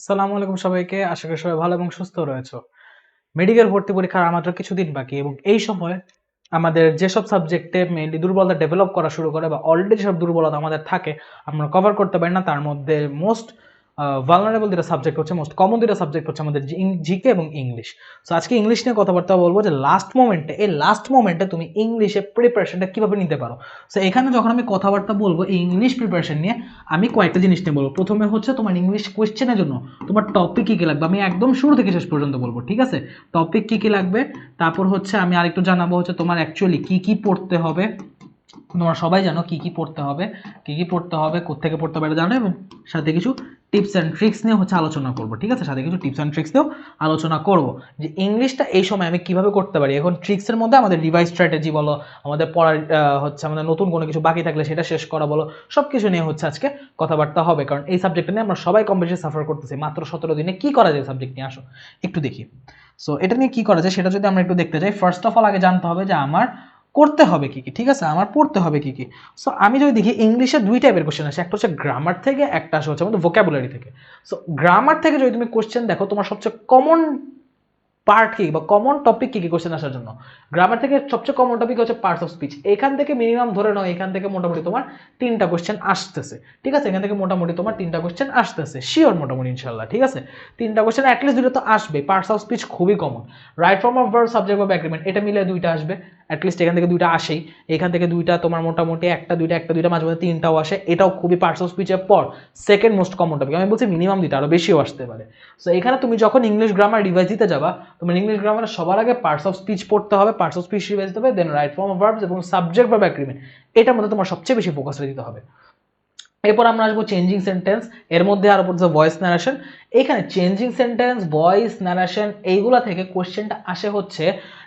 আসসালামু আলাইকুম সবাইকে। আশা করি সবাই ভালো এবং সুস্থ রয়েছে। মেডিকেল ভর্তি পরীক্ষার আমাদের মাত্র কিছুদিন বাকি এবং এই সময় আমাদের যেসব সাবজেক্টে মেইনলি দুর্বলতা ডেভেলপ করা শুরু করে বা অলরেডি সব দুর্বলতা আমাদের থাকে, আমরা কভার করতে পারি না, তার মধ্যে মোস্ট ভালনারেবল দুটা সাবজেক্ট হচ্ছে মোস্ট কমন দুটা সাবজেক্ট হচ্ছে আমাদের জিকে এবং ইংলিশ। সো আজকে ইংলিশ নিয়ে কথাবার্তা বলব যে লাস্ট মোমেন্টে এই লাস্ট মোমেন্টে তুমি ইংলিশে প্রিপারেশনটা কীভাবে নিতে পারো? সো এখানে যখন আমি কথাবার্তা বলব, এই ইংলিশ প্রিপারেশন নিয়ে আমি কয়েকটা জিনিস নিয়ে বলব। প্রথমে হচ্ছে তোমার ইংলিশ কোয়েশ্চেনের জন্য তোমার টপিক কী কী লাগবে? আমি একদম শুরু থেকে শেষ পর্যন্ত বলব, ঠিক আছে? টপিক কী কী লাগবে? তারপর হচ্ছে আমি আরেকটু জানাব হচ্ছে তোমার অ্যাকচুয়ালি কী কী পড়তে হবে। তোমরা সবাই জানো কি কি পড়তে হবে, কি কি পড়তে হবে কোথেকে পড়তে হবে জানো? এবং সাথে কিছু টিপস অ্যান্ড ট্রিক্স নিয়ে হচ্ছে আলোচনা করব, ঠিক আছে? সাথে কিছু টিপস অ্যান্ড ট্রিক্স নিয়েও আলোচনা করব। যে ইংলিশটা এই সময় আমি কীভাবে করতে পারি? এখন ট্রিক্সের মধ্যে আমাদের রিভাইজ স্ট্র্যাটেজি বলো, আমাদের পড়ার হচ্ছে আমাদের নতুন কোনো কিছু বাকি থাকলে সেটা শেষ করা বলো সব কিছু নিয়ে হচ্ছে আজকে কথাবার্তা হবে। কারণ এই সাবজেক্টটা নিয়ে আমরা সবাই কম বেশি সাফার করতেছি। মাত্র সতেরো দিনে কি করা যায় সাবজেক্ট নিয়ে? আসো, একটু দেখি। সো এটা নিয়ে কি করা যায় সেটা যদি আমরা একটু দেখতে যাই ফার্স্ট অফ অল আগে জানতে হবে যে আমার করতে হবে কি কি, ঠিক আছে? আমার পড়তে হবে কি কি। সো আমি যদি দেখি ইংলিশে দুই টাইপের কোশ্চেন আসে, একটা হচ্ছে গ্রামার থেকে, একটা আসে হচ্ছে আমাদের ভোকাবুলারি থেকে। সো গ্রামার থেকে যদি তুমি কোশ্চেন দেখো, তোমার সবচেয়ে কমন পার্ট কি বা কমন টপিক কি কি কোশ্চেন আসার জন্য? গ্রামার থেকে সবচেয়ে কমন টপিক হচ্ছে পার্টস অফ স্পিচ এখান থেকে মিনিমাম ধরে নাও, এখান থেকে মোটামুটি তোমার তিনটা কোশ্চেন আসতেছে। ঠিক আছে? এখান থেকে মোটামুটি তোমার তিনটা কোশ্চেন আসতেছে। শিওর মোটামুটি ইনশাল্লাহ ঠিক আছে? তিনটা কোশ্চেন অ্যাটলিস্ট দুটো তো আসবে। পার্টস অফ স্পিচ খুবই common right form of verb subject of agreement এটা মিলে দুইটা আসবে। অ্যাটলিস্ট এখান থেকে দুইটা আসেই। এখান থেকে দুইটা তোমার মোটামুটি একটা, দুইটা একটা, দুইটা, মাঝে মাঝে তিনটাও আসে। এটাও খুবই পার্টস অফ স্পিচের পর। সেকেন্ড মোস্ট কমন টপিক আমি বলছি মিনিমাম দুইটা আরও বেশিও আসতে পারে। সো এখানে তুমি যখন ইংলিশ গ্রামার রিভাইজ দিতে যাবা তোমার ইংলিশ গ্রামারে সবার আগে পার্টস অফ স্পিচ পড়তে হবে পার্টস অফ স্পিচ রিভাইজ হবে then right form of verbs এবং সাবজেক্ট ভার্ব অ্যাগ্রিমেন্ট এটার মধ্যে তোমার সবচেয়ে বেশি ফোকাসটা দিতে হবে। এরপর আমরা আসব চেঞ্জিং সেন্টেন্স এর মধ্যে আরও পড়ছে ভয়েস ন্যারেশন এখানে চেঞ্জিং সেন্টেন্স ভয়েস ন্যারেশন এইগুলা থেকে কোশ্চেনটা আসে হচ্ছে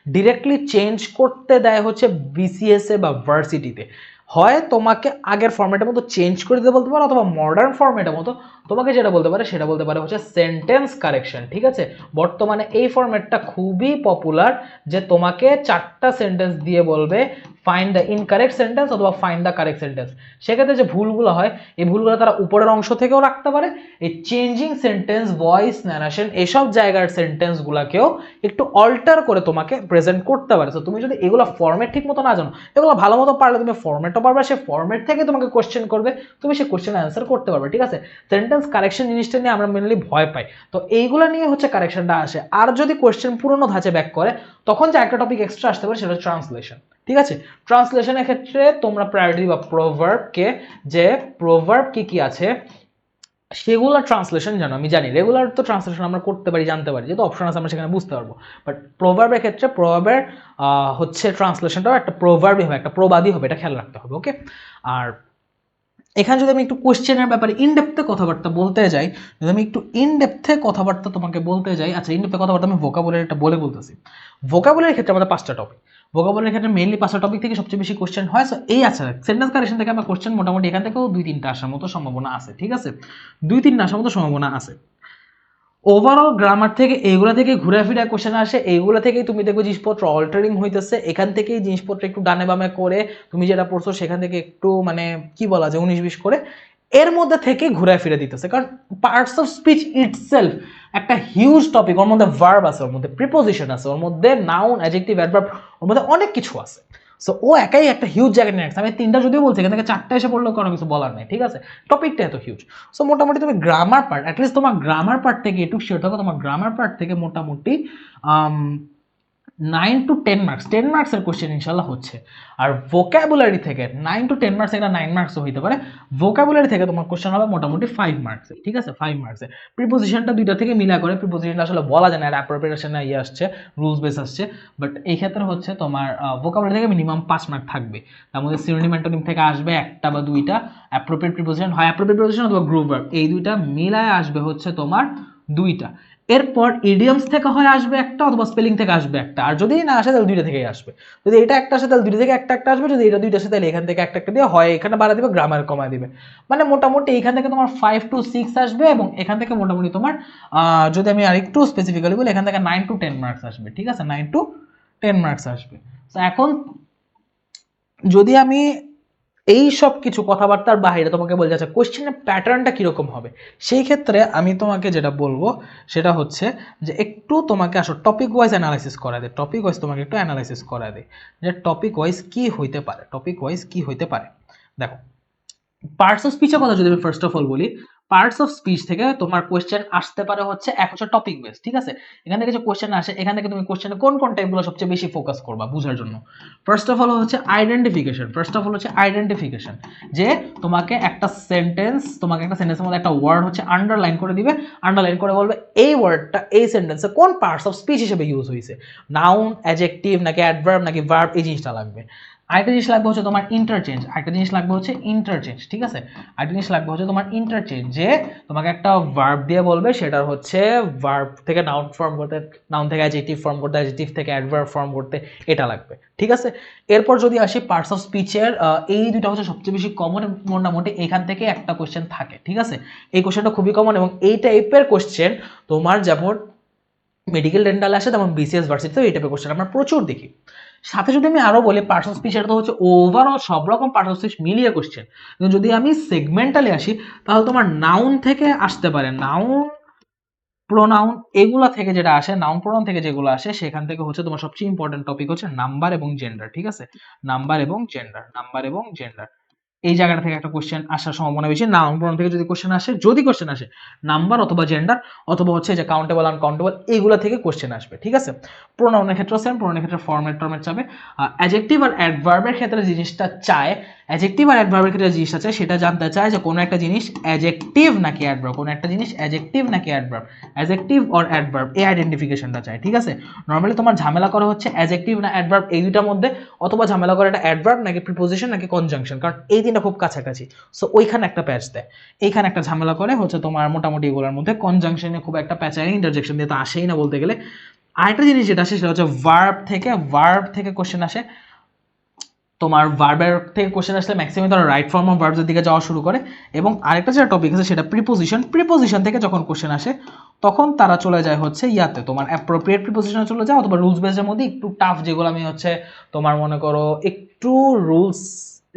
ডিরেক্টলি চেঞ্জ করতে দেয় হচ্ছে বিসিএসএ বা ভার্সিটিতে হয় তোমাকে আগের ফর্মেটের মতো চেঞ্জ করে দিতে বলতে পারো, অথবা মডার্ন ফর্মেটের মতো তোমাকে যেটা বলতে পারে সেটা বলতে পারে হচ্ছে সেন্টেন্স কারেকশন ঠিক আছে? বর্তমানে এই ফর্মেটটা খুবই পপুলার যে তোমাকে চারটা সেন্টেন্স দিয়ে বলবে ফাইন্ড দ্য ইনকারেক্ট সেন্টেন্স অথবা ফাইন্ড দ্য কারেক্ট সেন্টেন্স সেক্ষেত্রে যে ভুলগুলো হয়, এই ভুলগুলো তারা উপরের অংশ থেকেও রাখতে পারে। এই চেঞ্জিং সেন্টেন্স ভয়েস ন্যারেশন এসব জায়গার সেন্টেন্সগুলোকেও একটু অল্টার করে তোমাকে প্রেজেন্ট করতে পারে। তো তুমি যদি এগুলো ফর্মেট ঠিক মতো না জানো, এগুলো ভালো মতো পারলে তুমি ফর্মেটও পারবে, সে ফর্মেট থেকে তোমাকে কোশ্চেন করবে, তুমি সেই কোশ্চেন অ্যান্সার করতে পারবে, ঠিক আছে? সেন্টেন্স কারেকশন জিনিসটা নিয়ে আমরা মেনলি ভয় পাই। তো এইগুলো নিয়ে হচ্ছে কারেকশনটা আসে। আর যদি কোশ্চেন পুরনো ধাঁচে ব্যাক করে, তখন যে একটা টপিক এক্সট্রা আসতে পারে, সেটা ট্রান্সলেশন ঠিক আছে? ট্রান্সলেশনের ক্ষেত্রে তোমরা প্রায়োরিটি বা প্রোভার্বকে যে প্রোভার্ব কি কি আছে, সেগুলো ট্রান্সলেশন জানো, আমি জানি। রেগুলার তো ট্রান্সলেশন আমরা করতে পারি, জানতে পারি, যেহেতু অপশন আছে আমরা সেখানে বুঝতে পারব। বাট প্রোভার্বের ক্ষেত্রে প্রোভার্বের হচ্ছে ট্রান্সলেশনটাও একটা প্রোভার্বই হবে, একটা প্রবাদই হবে, এটা খেয়াল রাখতে হবে, ওকে? আর এখানে যদি আমি একটু কোশ্চেনের ব্যাপারে ইনডেপথে কথাবার্তা বলতে যাই, যদি আমি একটু ইনডেপথে কথাবার্তা তোমাকে বলতে যাই আচ্ছা ইনডেপথে কথাবার্তা আমি ভোকাবুলারিটা বলে বলতেছি। ভোকাবুলারির ক্ষেত্রে আমাদের পাঁচটা টপিক ভোকাবুলারির ক্ষেত্রে মেইনলি পাঁচটা টপিক থেকে সবচেয়ে বেশি কোশ্চেন হয়। সো এই আছে। সেন্টেন্স কারেকশন থেকে আমার কোশ্চেন মোটামুটি এখান থেকেও দুই তিনটা আসার মতো সম্ভাবনা আছে, ঠিক আছে? দুই তিনটা আসার মতো সম্ভাবনা আছে। ওভারঅল গ্রামার থেকে এইগুলা থেকে ঘুরে ফিরে কোশ্চেন আসে। এইগুলা থেকেই তুমি দেখবে জিনিসপত্র অল্টারিং হইতেছে। এখান থেকেই জিনিসপত্র একটু ডানে বামে করে তুমি যেটা পড়ছো, সেখান থেকে একটু মানে কি বলা যায়, উনিশ বিশ করে এর মধ্যে থেকে ঘুরে ফিরে দিতেছে। কারণ পার্টস অফ স্পিচ ইটসেলফ একটা হিউজ টপিক ওর মধ্যে ভার্ব আছে, ওর মধ্যে প্রিপোজিশন আছে, ওর মধ্যে নাউন অ্যাজেক্টিভ অ্যাডভার্ব ওর মধ্যে অনেক কিছু আছে। সো ও একাই একটা হিউজ জায়গা নিয়ে আমি তিনটা যদিও বলছি, এখান থেকে চারটা এসে পড়লেও কোনো কিছু বলার নেই, ঠিক আছে? টপিকটা এত হিউজ সো মোটামুটি তুমি গ্রামার পার্ট অ্যাটলিস্ট তোমার গ্রামার পার্ট থেকে একটু শিওর থাকো, তোমার গ্রামার পার্ট থেকে মোটামুটি nine to ten marks ten মার্কসের কোশ্চেন ইনশাল্লাহ হচ্ছে। আর ভোকাবুলারি থেকে নাইন টু টেন মার্কস একটা নাইন মার্কসও হইতে পারে। ভোকাবুলারি থেকে তোমার কোশ্চেন হবে মোটামুটি ফাইভ মার্কসে ঠিক আছে? ফাইভ মার্কসে প্রিপোজিশনটা দুইটা থেকে মিলা করে প্রিপোজিশনটা আসলে বলা যায় না আর অ্যাপ্রোপ্রিয়েশনে ইয়ে আসছে রুলস বেস আসছে। বাট এই ক্ষেত্রে হচ্ছে তোমার ভোকাবুলারি থেকে মিনিমাম পাঁচ মার্ক থাকবে। তার মধ্যে সিনোনিম থেকে আসবে একটা বা দুইটা। অ্যাপ্রোপ্রিয়েট প্রিপোজিশন হয় অ্যাপ্রোপ্রিয়েট প্রিপোজিশন অথবা গ্রুপ এই দুইটা মিলায় আসবে হচ্ছে তোমার দুইটা। এরপর ইডিয়ামস থেকে হয় আসবে একটা অথবা স্পেলিং থেকে আসবে একটা। আর যদি না আসে, তাহলে দুইটা থেকেই আসবে। যদি এটা একটা আসে, তাহলে দুইটা থেকে একটা একটা আসবে। যদি এটা দুইটা আসে, তাহলে এখান থেকে একটা একটা দিয়ে হয়। এখানে বাড়া দিবে গ্রামার কমায় দিবে। মানে মোটামুটি এখান থেকে তোমার ফাইভ টু সিক্স আসবে এবং এখান থেকে মোটামুটি তোমার যদি আমি আরেকটু স্পেসিফিক্যালি বলি, এখান থেকে নাইন টু টেন মার্কস আসবে, ঠিক আছে? নাইন টু টেন মার্কস আসবে। তো এখন যদি আমি এই সব কিছু কথাবার্তার বাইরে তোমাকে বলতে যাচ্ছে কোশ্চেনের প্যাটার্নটা কীরকম হবে? সেই ক্ষেত্রে আমি তোমাকে যেটা বলব, সেটা হচ্ছে যে একটু তোমাকে আসো টপিক ওয়াইজ অ্যানালাইসিস করা দেয় টপিক ওয়াইজ তোমাকে একটু অ্যানালাইসিস করা দেয় যে টপিক ওয়াইজ কী হইতে পারে টপিক ওয়াইজ কী হইতে পারে। দেখো পার্টস অফ স্পিচের কথা যদি আমি ফার্স্ট অফ অল বলি পার্টস অফ স্পিচ থেকে তোমার কোয়েশ্চেন আসতে পারে হচ্ছে এক হচ্ছে টপিক বেস ঠিক আছে? এখান থেকে যে কোয়েশ্চেন আসে, এখান থেকে তুমি কোয়েশ্চেনে কোন কোন টাইপগুলো সবচেয়ে বেশি ফোকাস করবা বোঝার জন্য? ফার্স্ট অফ অল হচ্ছে আইডেন্টিফিকেশন ফার্স্ট অফ অল হচ্ছে আইডেন্টিফিকেশন যে তোমাকে একটা সেন্টেন্স তোমাকে একটা সেন্টেন্সের মধ্যে একটা ওয়ার্ড হচ্ছে আন্ডারলাইন করে দিবে আন্ডারলাইন করে বলবে এই ওয়ার্ডটা এই সেন্টেন্সে কোন পার্টস অফ স্পিচ হিসেবে ইউজ হয়েছে নাউন অ্যাজেক্টিভ নাকি অ্যাডভার্ব নাকি ভার্ব এই জিনিসটা লাগবে। আরেকটা জিনিস লাগবে হচ্ছে তোমার ইন্টারচেঞ্জ আরেকটা জিনিস লাগবে হচ্ছে ইন্টারচেঞ্জ ঠিক আছে? আরেকটা জিনিস লাগবে হচ্ছে তোমার ইন্টারচেঞ্জ যে তোমাকে একটা ভার্ব দিয়ে বলবে সেটা হচ্ছে ভার্ব থেকে নাউন ফর্ম করতে নাউন থেকে অ্যাজেক্টিভ ফর্ম করতে অ্যাজেক্টিভ থেকে অ্যাডভার্ব ফর্ম করতে এটা লাগবে, ঠিক আছে? এরপর যদি আসি পার্টস অফ স্পিচের এই দুটো হচ্ছে সবচেয়ে বেশি কমন মোটামুটি এখান থেকে একটা কোশ্চেন থাকে, ঠিক আছে? এই কোশ্চেনটা খুবই কমন এবং এই টাইপের কোশ্চেন তোমার যেমন মেডিকেল ডেন্টাল আসে, তেমন বিসিএস ভার্সিটিতে এই টাইপের কোশ্চেন আমরা প্রচুর দেখি। সাথে যদি আমি আরও বলি পার্সন স্পিচ এটা তো হচ্ছে ওভারঅল সব রকম পার্সন স্পিচ মিলিয়ে কোশ্চেন যদি আমি সেগমেন্টালি আসি, তাহলে তোমার নাউন থেকে আসতে পারে। নাউন প্রোনাউন এগুলো থেকে যেটা আসে নাউন প্রোনাউন থেকে যেগুলো আসে, সেখান থেকে হচ্ছে তোমার সবচেয়ে ইম্পর্টেন্ট টপিক হচ্ছে নাম্বার এবং জেন্ডার ঠিক আছে? নাম্বার এবং জেন্ডার নাম্বার এবং জেন্ডার এই জায়গাটা থেকে একটা কোশ্চেন আসার সম্ভাবনা বেশি। নামকরণ থেকে যদি কোশ্চেন আসে, যদি কোশ্চেন আসে নাম্বার অথবা জেন্ডার অথবা হচ্ছে যে কাউন্টেবল আনকাউন্টেবল এইগুলো থেকে কোশ্চেন আসবে, ঠিক আছে? প্রোনাউনের ক্ষেত্রে সেম প্রোনাউনের ক্ষেত্রে ফর্মেট টর্মেট চাবে অ্যাজেক্টিভ আর অ্যাডভার্বের ক্ষেত্রে জিনিসটা চায় অ্যাজেক্টিভ আর অ্যাডভার্বের ক্ষেত্রে জিনিসটা চায় সেটা জানতে চায় যে কোনো একটা জিনিস অ্যাজেক্টিভ নাকি অ্যাডভার্ব কোনো একটা জিনিস অ্যাজেক্টিভ নাকি অ্যাডভার্ব অ্যাজেক্টিভ অর অ্যাডভার্ব এই আইডেন্টিফিকেশনটা চায়, ঠিক আছে? নর্মালি তোমার ঝামেলা করা হচ্ছে অ্যাজেক্টিভ না অ্যাডভার্ব এই দুটার মধ্যে অথবা ঝামেলা করা একটা অ্যাডভার্ব নাকি প্রিপোজিশন নাকি কনজাংশন কারণ এই তিনটা খুব কাছাকাছি। সো ওইখানে একটা প্যাচ দেয়। এইখানে একটা ঝামেলা করে, হচ্ছে তোমার মোটামুটি এগুলোর মধ্যে কনজাংশনে খুব একটা প্যাচ আয় ইন্টারজেকশন দিয়ে তো আসেই না বলতে গেলে। আরেকটা জিনিস যেটা আসে, সেটা হচ্ছে ভার্ব থেকে ভার্ব থেকে কোশ্চেন আসে। তোমার ভার্বের থেকে কোশ্চেন আসলে ম্যাক্সিমাম তারা রাইট ফর্ম অফ ভার্বসের দিকে যাওয়া শুরু করে এবং আরেকটা যেটা টপিক আছে সেটা প্রিপোজিশন প্রিপোজিশন থেকে যখন কোশ্চেন আসে, তখন তারা চলে যায় হচ্ছে ইয়াতে। তোমার অ্যাপ্রোপ্রিয়েট প্রিপোজিশনে চলে যায় অথবা রুলস বেসের মধ্যে একটু টাফ যেগুলো আমি হচ্ছে তোমার মনে করো একটু রুলস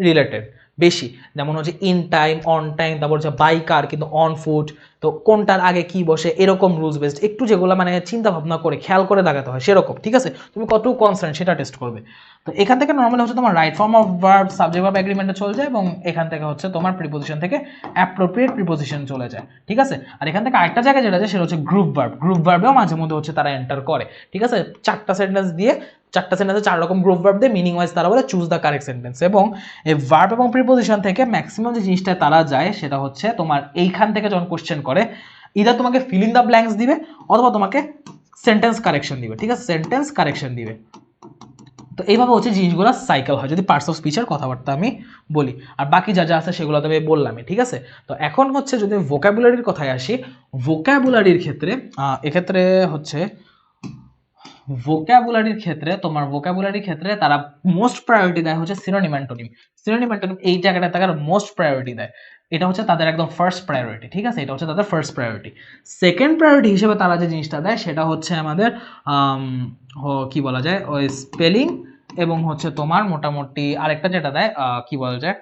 রিলেটেড বেশি। যেমন হচ্ছে ইন টাইম অন টাইম তারপর হচ্ছে বাই কার কিন্তু অন ফুট তো কোনটার আগে কি বসে, এরকম রুলস বেসড একটু যেগুলো মানে চিন্তা ভাবনা করে, খেয়াল করে দেখাতে হয়, সেরকম, ঠিক আছে? তুমি কত কনসার্ন সেটা টেস্ট করবে। তো এখান থেকে নর্মালি হচ্ছে তোমার right form of verb subject verb এগ্রিমেন্টে চলে যায় এবং এখান থেকে হচ্ছে তোমার প্রিপোজিশন থেকে অ্যাপ্রোপ্রিয়েট প্রিপোজিশন চলে যায়, ঠিক আছে? আর এখান থেকে আরেকটা জায়গায় যেটা আছে সেটা হচ্ছে গ্রুপ ভার্ব গ্রুপ ভার্বেও মাঝে মধ্যে হচ্ছে তারা এন্টার করে, ঠিক আছে? চারটা সেন্টেন্স দিয়ে, চারটা সেন্টেন্সে চার রকম গ্রুপ ভার্ব দিয়ে মিনিং ওয়াইজ তারা বলে চুজ দ্য কারেক্ট সেন্টেন্স এবং এই ভার্ব এবং প্রিপোজিশন থেকে ম্যাক্সিমাম যে জিনিসটা তারা যায় সেটা হচ্ছে তোমার এইখান থেকে যখন কোশ্চেন করে ইদার তোমাকে ফিল ইন দ্য ব্ল্যাঙ্কস দিবে অথবা তোমাকে সেন্টেন্স কারেকশন দিবে, ঠিক আছে? সেন্টেন্স কারেকশন দিবে। তো এইভাবে হচ্ছে জিনিসগুলো সাইকেল হয়। যদি পার্টস অফ স্পিচের কথাবার্তা আমি বলি। আর বাকি যা যা আছে সেগুলো তো বললামই, ঠিক আছে? তো এখন হচ্ছে যদি ভোকাবুলারির কথায় আসি ভোকাবুলারির ক্ষেত্রে এক্ষেত্রে হচ্ছে ভোকাবুলারির ক্ষেত্রে, তোমার ভোকাবুলারির ক্ষেত্রে তারা মোস্ট প্রায়োরিটি দেয় হচ্ছে সিনোনিম অ্যান্টোনিম সিনোনিম অ্যান্টোনিম এই জায়গাটা তারা মোস্ট প্রায়োরিটি দেয়। এটা হচ্ছে তাদের একদম ফার্স্ট প্রায়োরিটি ঠিক আছে? এটা হচ্ছে তাদের ফার্স্ট প্রায়োরিটি সেকেন্ড প্রায়োরিটি হিসেবে তারা যে জিনিসটা দেয়, সেটা হচ্ছে আমাদের কি বলা যায়? ওই স্পেলিং এবং হচ্ছে তোমার মোটামুটি আরেকটা যেটা দেয় কি বলা যায়?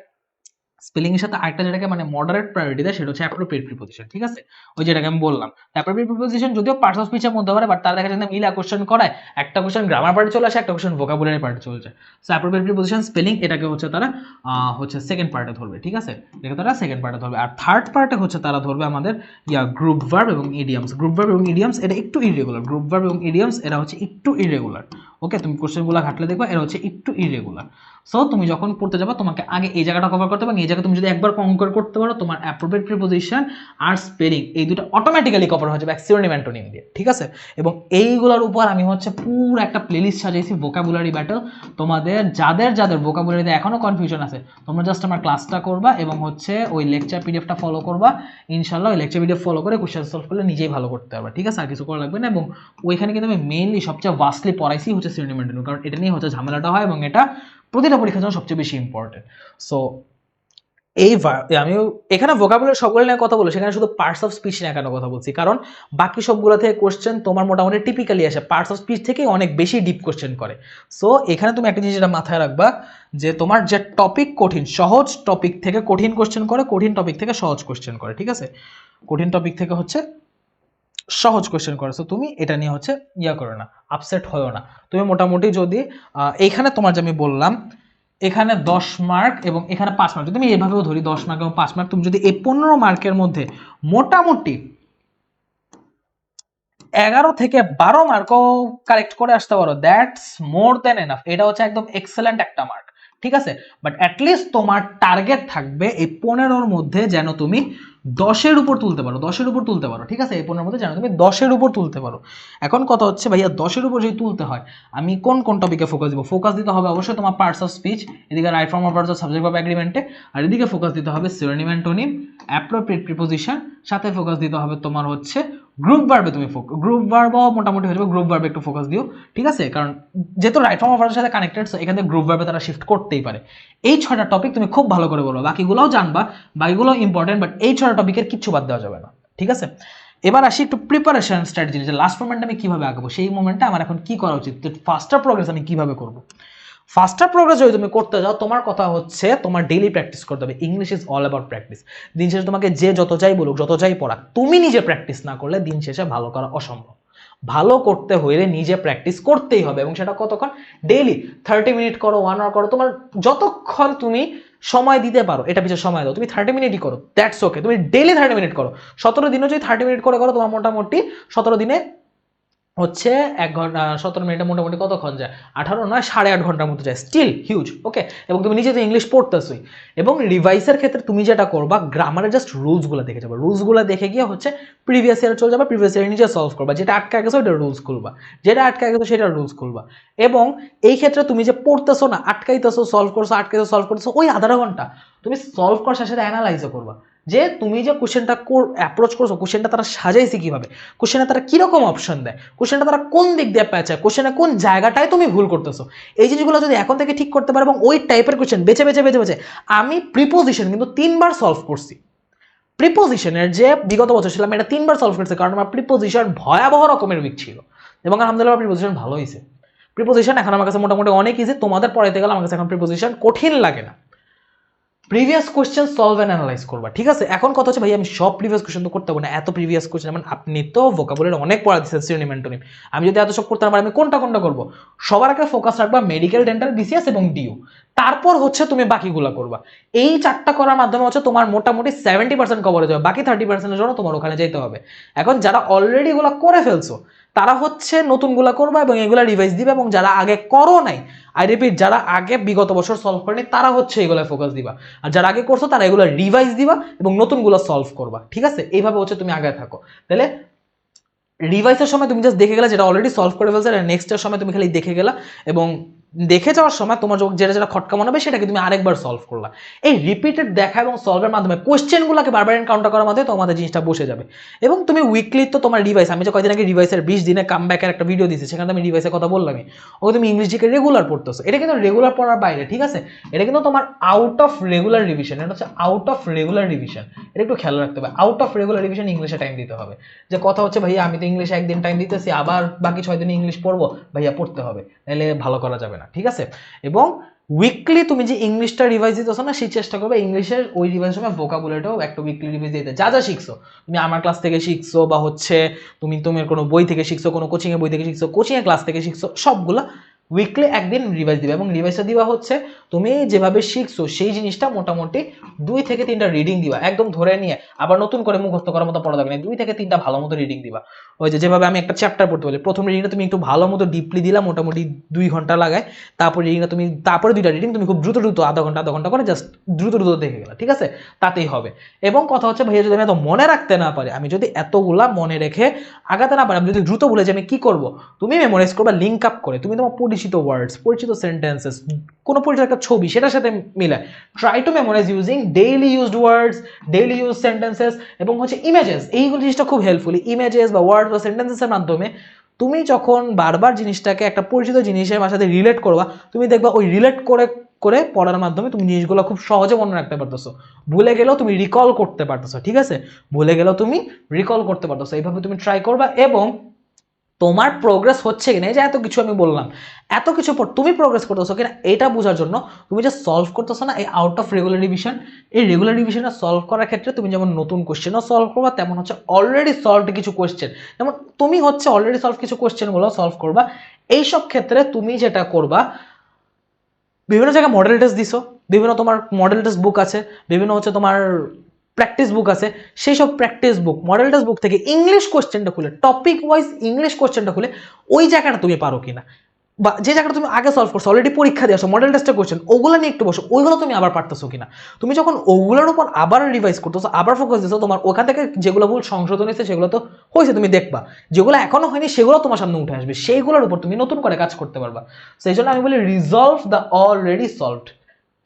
স্পেলিং এর সাথে আরেকটা যেটাকে মানে মডারেট প্রায়োরিটি দেয়, সেটা হচ্ছে অ্যাপ্রোপ্রিয়েট প্রিপোজিশন ঠিক আছে? ওই যেটাকে আমি বললাম। অ্যাপ্রোপ্রিয়েট প্রিপোজিশন যদিও পার্টস অফ স্পিচের মধ্যে পারে বাট তারা দেখা যায় মিলা কোশ্চেন করায়, একটা কোশ্চেন গ্রামার পার্টে চলে আসে, একটা কোশ্চেন ভোকাবুলারি পার্টে চলে যায়। সো অ্যাপ্রোপ্রিয়েট প্রিপোজিশন স্পেলিং এটাকে হচ্ছে তারা হচ্ছে সেকেন্ড পার্টে ধরবে, ঠিক আছে? এটাকে তারা সেকেন্ড পার্টে ধরবে। আর থার্ড পার্টে হচ্ছে তারা ধরবে আমাদের, ইয়া গ্রুপ ভার্ব এবং ইডিয়ামস গ্রুপ ভার্ব এবং ইডিয়ামস এটা একটু ইরেগুলার গ্রুপ ভার্ব এবং ইডিয়ামস এটা হচ্ছে একটু ইরেগুলার ওকে তুমি কোশ্চেনগুলো ঘাটলে দেখবা এটা হচ্ছে একটু ইরেগুলার সো তুমি যখন পড়তে যাবে, তোমাকে আগে এই জায়গাটা কভার করতে হবে এবং এই জায়গা তুমি যদি একবার কনকার করতে পারো, তোমার অ্যাপ্রোপ্রিয়েট প্রিপোজিশন আর স্পেলিং এই দুটো অটোমেটিক্যালি কভার হয়ে যাবে অ্যাক্সিওনিম অ্যান্টোনিম দিয়ে, ঠিক আছে? এবং এইগুলোর উপর আমি হচ্ছে পুরো একটা প্লেলিস্ট সাজিয়েছি ভোকাবুলারি ব্যাটল তোমাদের, যাদের যাদের ভোকাবুলারিতে এখনও কনফিউশন আছে, তোমরা জাস্ট আমার ক্লাসটা করবা এবং হচ্ছে ওই লেকচার পিডিএফটা ফলো করবা। ইনশাল্লাহ ওই লেকচার পিডিএফ ফলো করে কোশ্চেন সলভ করলে নিজেই ভালো করতে পারবা, ঠিক আছে? আর কিছু করা লাগবে না এবং ওইখানে কিন্তু আমি মেইনলি সবচেয়ে ভাস্টলি পড়াইছি হচ্ছে সিনোনিম কারণ এটা নিয়ে হচ্ছে ঝামেলাটা হয় এবং এটা প্রতিটা পরীক্ষার জন্য সবচেয়ে বেশি ইম্পর্টেন্ট সো এই আমি এখানে ভোকাবুলারি সবগুলো নিয়ে কথা বলো, সেখানে শুধু পার্টস অফ স্পিচ নিয়ে কেন কথা বলছি? কারণ বাকি সবগুলো থেকে কোশ্চেন তোমার মোটামুটি টিপিক্যালি আসে পার্টস অফ স্পিচ থেকে অনেক বেশি ডিপ কোশ্চেন করে। সো এখানে তুমি একটা জিনিস যেটা মাথায় রাখবা, যে তোমার যে টপিক কঠিন, সহজ টপিক থেকে কঠিন কোশ্চেন করে, কঠিন টপিক থেকে সহজ কোশ্চেন করে, ঠিক আছে? কঠিন টপিক থেকে হচ্ছে সহজ কোয়েশ্চেন করেছ তুমি এটা নিয়ে হচ্ছে ইয়া করো না আপসেট হয়েও না। তুমি মোটামুটি যদি এখানে তোমার যে আমি বললাম, এখানে দশ মার্ক এবং এখানে পাঁচ মার্ক যদি আমি এভাবেও ধরি দশ মার্ক এবং পাঁচ মার্ক তুমি যদি এই পনেরো মার্কের মধ্যে মোটামুটি এগারো থেকে বারো মার্কও কালেক্ট করে আসতে পারো দ্যাটস মোর দেন এনাফ এটা হচ্ছে একদম এক্সেলেন্ট একটা মার্ক ঠিক আছে? বাট অ্যাটলিস্ট তোমার টার্গেট থাকবে এই পনেরোর মধ্যে যেন তুমি দশের উপর তুলতে পারো, দশের উপর তুলতে পারো, ঠিক আছে? এই পনেরোর মধ্যে যেন তুমি দশের উপর তুলতে পারো। এখন কথা হচ্ছে ভাইয়া, দশের উপর যদি তুলতে হয়, আমি কোন কোন টপিকে ফোকাস দিব? ফোকাস দিতে হবে অবশ্যই তোমার পার্টস অফ স্পিচ এদিকে right form of parts of subject of অ্যাগ্রিমেন্টে আর এদিকে ফোকাস দিতে হবে সিনোনিম অ্যান্টোনিম অ্যাপ্রোপ্রিয়েট প্রিপোজিশন সাথে ফোকাস দিতে হবে তোমার হচ্ছে গ্রুপ ভার্বে তুমি গ্রুপ ভার্বও মোটামুটি হয়ে যাবে গ্রুপ ভার্বে একটু ফোকাস দিও, ঠিক আছে? কারণ যেহেতু রাইট ফর্ম অফ পার্টসের সাথে কানেক্টেড এখান থেকে গ্রুপ ভার্বে তারা শিফট করতেই পারে। এই ছয়টা টপিক তুমি খুব ভালো করে বলব বাকিগুলোও জানবা, বাকিগুলো ইম্পর্টেন্ট বাট এই ছয়টা টপিকের কিচ্ছু বাদ দেওয়া যাবে না, ঠিক আছে? এবার আসি একটু প্রিপারেশন স্ট্র্যাটেজি যে লাস্ট মোমেন্টে আমি কীভাবে আগাবো, সেই মোমেন্টে আমার এখন কি করা উচিত ফাস্টার প্রোগ্রেস আমি কীভাবে করব? ফাস্টার প্রোগ্রেস যদি তুমি করতে যাও, তোমার কথা হচ্ছে তোমার ডেইলি প্র্যাকটিস করতে হবে। English is all about practice দিন শেষে তোমাকে যে যত চাই বলুক, যত চাই পড়াক, তুমি নিজে প্র্যাকটিস না করলে দিন শেষে ভালো করা অসম্ভব। ভালো করতে হইলে নিজে প্র্যাকটিস করতেই হবে এবং সেটা কতক্ষণ? ডেইলি থার্টি মিনিট করো ওয়ান আওয়ার করো, তোমার যতক্ষণ তুমি সময় দিতে পারো, এটা পিছিয়ে সময় দাও। তুমি থার্টি মিনিটই করো দ্যাটস ওকে তুমি ডেইলি থার্টি মিনিট করো। সতেরো দিনও যদি থার্টি মিনিট করে করো, তোমার মোটামুটি সতেরো দিনে হচ্ছে এক ঘণ্টা সতেরো মিনিটে মোটামুটি কতক্ষণ যায়? আঠারো নয়, সাড়ে আট ঘণ্টার মতো যায়। স্টিল হিউজ ওকে এবং তুমি নিজে তো ইংলিশ পড়তেছোই। এবং রিভাইসের ক্ষেত্রে তুমি যেটা করবা গ্রামারের জাস্ট রুলসগুলো দেখে যাবে। রুলসগুলো দেখে গিয়ে হচ্ছে প্রিভিয়াস ইয়ারে চলে যাবে প্রিভিয়াস ইয়ার নিজে সলভ করবা। যেটা আটকা গেছে, ওইটা রুলস খুলবা। যেটা আটকা গেছে, সেটা রুলস খুলবা। এবং এই ক্ষেত্রে তুমি যে পড়তেছো না, আটকাইতেছো সলভ করছ আটকাইছো সলভ করছ ওই আধা ঘণ্টা তুমি সলভ করার সাথে অ্যানালাইজও করবা। যে তুমি যে কোশ্চেনটা অ্যাপ্রোচ করছ কোশ্চেনটা তারা সাজাইছে কীভাবে? কোশ্চেনে তারা কীরকম অপশন দেয়? কোশ্চেনটা তারা কোন দিক দিয়ে পেঁচায়? কোশ্চেনে কোন জায়গাটায় তুমি ভুল করতেছো? এই জিনিসগুলো যদি এখন থেকে ঠিক করতে পারো এবং ওই টাইপের কোশ্চেন বেছে বেছে বেছে বেছে, আমি প্রিপোজিশন কিন্তু তিনবার সলভ করছি। প্রিপোজিশনের যে বিগত বছর ছিলাম, এটা তিনবার সলভ করছি, কারণ আমার প্রিপোজিশন ভয়াবহ রকমের উইক ছিল। এবং আলহামদুলিল্লাহ প্রিপোজিশন ভালো হয়েছে প্রিপোজিশন এখন আমার কাছে মোটামুটি অনেক ইজি তোমাদের পড়াইতে গেলে আমার কাছে এখন প্রিপোজিশন কঠিন লাগে না। Previous question solve and analyse করবা, ঠিক আছে? এখন কথা হচ্ছে, ভাই, আমি সব প্রিভিয়াস কোশ্চেন তো করতে পারব না, এত প্রিভিয়াস কোশ্চেন মানে আপনি তো ভোকাবুলারি অনেক পড়া দিচ্ছেন সিনোনিম অ্যান্টোনিম আমি যদি এত সব করতে পারি, আমি কোনটা কোনটা করব? সবার আগে ফোকাস রাখবা মেডিকেল ডেন্টাল বিসিএস এবং ডিউ তারপর হচ্ছে তুমি বাকিগুলো করবা। এই চারটা করার মাধ্যমে হচ্ছে তোমার মোটামুটি সেভেন্টি পার্সেন্ট কভারেজ হবে, বাকি থার্টি পার্সেন্টের জন্য তোমার ওখানে যেতে হবে। এখন যারা অলরেডি এগুলো করে ফেলছো তারা হচ্ছে নতুনগুলো করবা এবং এগুলো রিভাইস দিবে এবং যারা আগে করো নাই আই রিপিট যারা আগে বিগত বছর সলভ করেনি, তারা হচ্ছে এগুলো ফোকাস দিবা। আর যারা আগে করছ, তারা এগুলো রিভাইস দিবা এবং নতুনগুলো সলভ করবা। ঠিক আছে? এইভাবে হচ্ছে তুমি আগে থাকো। তাহলে রিভাইসের সময় তুমি জাস্ট দেখে গেলে যেটা অলরেডি সলভ করে ফেলছে নেক্সটের সময় তুমি খালি দেখে গেলা এবং দেখে যাওয়ার সময় তোমার যেটা যেটা খটকা মনে হবে সেটাকে তুমি আরেকবার সলভ করলা। এই রিপিটেড দেখা এবং সলভের মাধ্যমে কোশ্চেনগুলোকে বারবার এনকাউন্টার করার মাধ্যমে তোমাদের জিনিসটা বসে যাবে। এবং তুমি উইকলি তো তোমার রিভাইস আমি যে কয়েকদিন আগে রিভাইসের বিশ দিনে কাম ব্যাকের একটা ভিডিও দিয়েছি, সেখানে আমি রিভাইসের কথা বললামই। ও তুমি ইংলিশ রেগুলার পড়তেছো। এটা কিন্তু রেগুলার পড়ার বাইরে, ঠিক আছে? এটা কিন্তু তোমার আউট অফ রেগুলার রিভিশন এটা হচ্ছে আউট অফ রেগুলার রিভিশন এটা একটু খেয়াল রাখতে হবে আউট অফ রেগুলার রিভিশন ইংলিশে টাইম দিতে হবে। যে কথা হচ্ছে, ভাইয়া, আমি তো ইংলিশে একদিন টাইম দিতেছি, আবার বাকি ছয় দিন ইংলিশ পড়ব? ভাইয়া, পড়তে হবে। তাহলে ভালো করা যাবে না। ঠিক আছে? এবং উইকলি তুমি যে ইংলিশটা রিভাইজ দিতেছো না, সেই চেষ্টা করবে ইংলিশের ওই রিভাইজ সময় ভোকাবুলারিটাও একটা উইকলি রিভাইজ দিতে। যা যা শিখছো, তুমি আমার ক্লাস থেকে শিখছো বা হচ্ছে তুমি তোমার কোনো বই থেকে শিখছো, কোনো কোচিংয়ের বই থেকে শিখছো কোচিংয়ের ক্লাস থেকে শিখছো, সবগুলা উইকলি একদিন রিভাইজ দিবে এবং রিভাইজটা দিবা হচ্ছে তুমি যেভাবে শিখছো সেই জিনিসটা মোটামুটি দুই থেকে তিনটা রিডিং দিবা, একদম ধরে নিয়ে আবার নতুন করে মুখস্থ করার মতো পড়া না দুই থেকে তিনটা ভালো মতো রিডিং দিবা। ওই যে যেভাবে আমি একটা চ্যাপ্টার পড়তে বলি, প্রথম রিডিংটা তুমি একটু ভালো মতো ডিপলি দিলা, মোটামুটি দুই ঘণ্টা লাগায়, তারপর রিডিংটা তুমি, তারপরে দুইটা রিডিং তুমি খুব দ্রুত দ্রুত আধা ঘণ্টা আধা ঘণ্টা করে জাস্ট দ্রুত দ্রুত দেখে গেলা, ঠিক আছে? তাতেই হবে। এবং কথা হচ্ছে, ভাইয়া যদি আমি এত মনে রাখতে না পারি, আমি যদি এতগুলা মনে রেখে আগাতে না পারি, আমি যদি দ্রুত বলে যে আমি কি করব, তুমি মেমোরাইজ করবা লিঙ্ক আপ করে, তুমি তোমার পরিচিত ওয়ার্ডস পরিচিত সেন্টেন্সেস কোনো পরিচিত একটা ছবি, সেটার সাথে মিলায় try to memorise using daily used words daily use sentences এবং হচ্ছে ইমেজেস এইগুলো জিনিসটা খুব হেল্পফুল ইমেজেস বা ওয়ার্ড বা সেন্টেন্সেসের মাধ্যমে তুমি যখন বারবার জিনিসটাকে একটা পরিচিত জিনিসের সাথে রিলেট করবা, তুমি দেখবা ওই রিলেট করে করে পড়ার মাধ্যমে তুমি জিনিসগুলো খুব সহজে মনে রাখতে পারতেছো। ভুলে গেলেও তুমি রিকল করতে পারতেছো, ঠিক আছে? ভুলে গেলেও তুমি রিকল করতে পারতেছো। এইভাবে তুমি ট্রাই করবা এবং তোমার প্রোগ্রেস হচ্ছে কিনা? এই যে এত কিছু আমি বললাম। এত কিছু পর তুমি প্রোগ্রেস করতেছো কিনা, এটা বোঝার জন্য তুমি যে সলভ করতেছো না, এই আউট অফ রেগুলার ডিভিশন এই রেগুলার ডিভিশনটা সলভ করার ক্ষেত্রে তুমি যেমন নতুন কোশ্চেনও সলভ করবা, তেমন হচ্ছে অলরেডি সলভড কিছু কোশ্চেন যেমন তুমি হচ্ছে অলরেডি সলভ কিছু কোশ্চেনগুলো সলভ করবা, এইসব ক্ষেত্রে তুমি যেটা করবা, বিভিন্ন জায়গায় মডেল টেস্ট দিছো, বিভিন্ন তোমার মডেল টেস্ট বুক আছে, বিভিন্ন হচ্ছে তোমার প্র্যাকটিস বুক আছে, সেই সব practice book model test book থেকে ইংলিশ কোশ্চেনটা খুলে টপিক ওয়াইজ ইংলিশ কোশ্চেনটা খুলে, ওই জায়গাটা তুমি পারো কিনা? বা যে জায়গাটা তুমি আগে সলভ করছ অলরেডি পরীক্ষা দিয়ে আসো মডেল টেস্টে কোশ্চেন ওগুলো নিয়ে একটু বসো, ওইগুলো তুমি আবার পারতেছো কিনা? তুমি যখন ওগুলোর উপর আবার রিভাইজ করতেছো, আবার ফোকাস দিচ্ছ তোমার ওখান থেকে যেগুলো ভুল সংশোধন হয়েছে, সেগুলো তো হয়েছে, তুমি দেখবা। যেগুলো এখনও হয়নি, সেগুলো তোমার সামনে উঠে আসবে, সেইগুলোর উপর তুমি নতুন করে কাজ করতে পারবা। সেই জন্য আমি বলি রিজলভ দ্য অলরেডি সলভড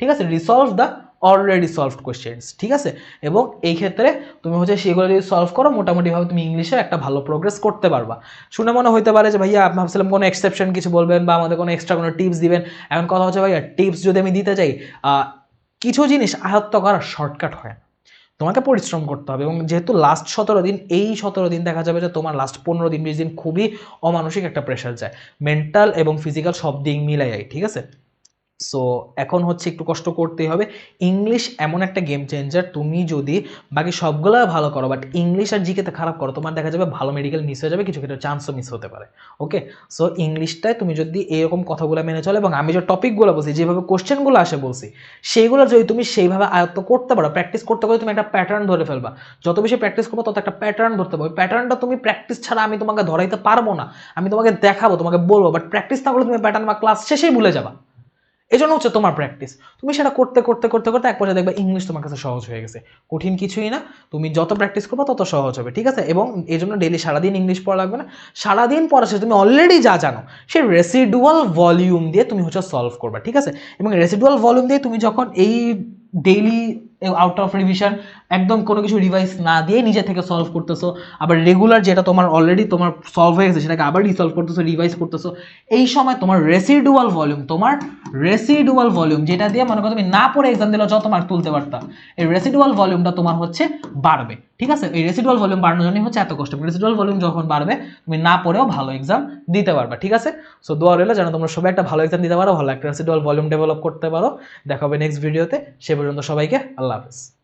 ঠিক আছে? Resolve the already solved questions ঠিক আছে? এবং এই ক্ষেত্রে তুমি হচ্ছে সেগুলো যদি সলভ করো, মোটামুটিভাবে তুমি ইংলিশে একটা ভালো প্রোগ্রেস করতে পারবা। শুনে মনে হইতে পারে যে, ভাইয়া, আপনি ভাবছিলাম কোনো এক্সেপশন কিছু বলবেন বা আমাদের কোনো এক্সট্রা কোনো টিপস দিবেন। এখন কথা হচ্ছে, ভাইয়া টিপস যদি আমি দিতে চাই কিছু জিনিস আয়ত্ত করা শর্টকাট হয় না। তোমাকে পরিশ্রম করতে হবে এবং যেহেতু লাস্ট সতেরো দিন, এই সতেরো দিন দেখা যাবে যে, তোমার লাস্ট পনেরো দিন, বিশ দিন খুবই অমানসিক একটা প্রেশার যায়। মেন্টাল এবং ফিজিক্যাল সব দিক মিলাই ঠিক আছে? সো এখন হচ্ছে একটু কষ্ট করতেই হবে। ইংলিশ এমন একটা গেম চেঞ্জার তুমি যদি বাকি সবগুলো ভালো করো বাট ইংলিশ আর জিকেতে খারাপ করো, তোমার দেখা যাবে ভালো মেডিকেল মিস হয়ে যাবে, কিছু ক্ষেত্রে চান্সও মিস হতে পারে। ওকে সো ইংলিশটায় তুমি যদি এরকম কথাগুলো মেনে চলো এবং আমি যে টপিকগুলো বলছি, যেভাবে কোশ্চেনগুলো আসে বলছি সেইগুলো যদি তুমি সেইভাবে আয়ত্ত করতে পারো প্র্যাকটিস করতে পারো তুমি একটা প্যাটার্ন ধরে ফেলবা। যত বেশি প্র্যাকটিস করব, তত একটা প্যাটার্ন ধরতে পারবে। প্যাটার্নটা তুমি প্র্যাকটিস ছাড়া আমি তোমাকে ধরাইতে পারব না। আমি তোমাকে দেখাবো, তোমাকে বলব বাট প্র্যাকটিস না করলে তুমি প্যাটার্ন বা ক্লাস শেষেই ভুলে যাবা। এই জন্য হচ্ছে তোমার প্র্যাকটিস তুমি সেটা করতে করতে করতে করতে এক পর্যায়ে দেখবে ইংলিশ তোমার কাছে সহজ হয়ে গেছে। কঠিন কিছুই না। তুমি যত প্র্যাকটিস করবে তত সহজ হবে, ঠিক আছে? এবং এই জন্য ডেলি সারাদিন ইংলিশ পড়া লাগবে না। সারাদিন পড়া শেষে তুমি অলরেডি যা জানো, সেই রেসিডুয়াল ভলিউম দিয়ে তুমি হচ্ছে সলভ করবে, ঠিক আছে? এবং রেসিডুয়াল ভলিউম দিয়ে তুমি যখন এই ডেইলি আউট অফ রিভিশন একদম কোনো কিছু রিভাইজ না দিয়ে নিজে থেকে সলভ করতেছো। আবার রেগুলার যেটা তোমার অলরেডি তোমার সলভ হয়ে গেছে, সেটাকে আবার রিসলভ করতেছো রিভাইজ করতেছো। এই সময় তোমার রেসিডুয়াল ভলিউম তোমার রেসিডুয়াল ভলিউম যেটা দিয়ে মনে করো তুমি না পড়ে এক্সাম দিলেও যত মার্ক তুলতে পারতাম এই রেসিডুয়াল ভলিউমটা তোমার হচ্ছে বাড়বে। ঠিক আছে? এই রেসিডুয়াল ভলিউম বাড়ানোর জন্যই হচ্ছে এত কষ্ট। রেসিডুয়াল ভলিউম যখন বাড়বে, তুমি না পড়েও ভালো এক্সাম দিতে পারবে। ঠিক আছে? সো দোয়া রইল যেন তোমরা সবাই একটা ভালো এক্সাম দিতে পারো, ভালো একটা রেসিডুয়াল ভলিউম ডেভেলপ করতে পারো। দেখা হবে নেক্সট ভিডিওতে সে পর্যন্ত সবাইকে আল্লাহ হাফেজ।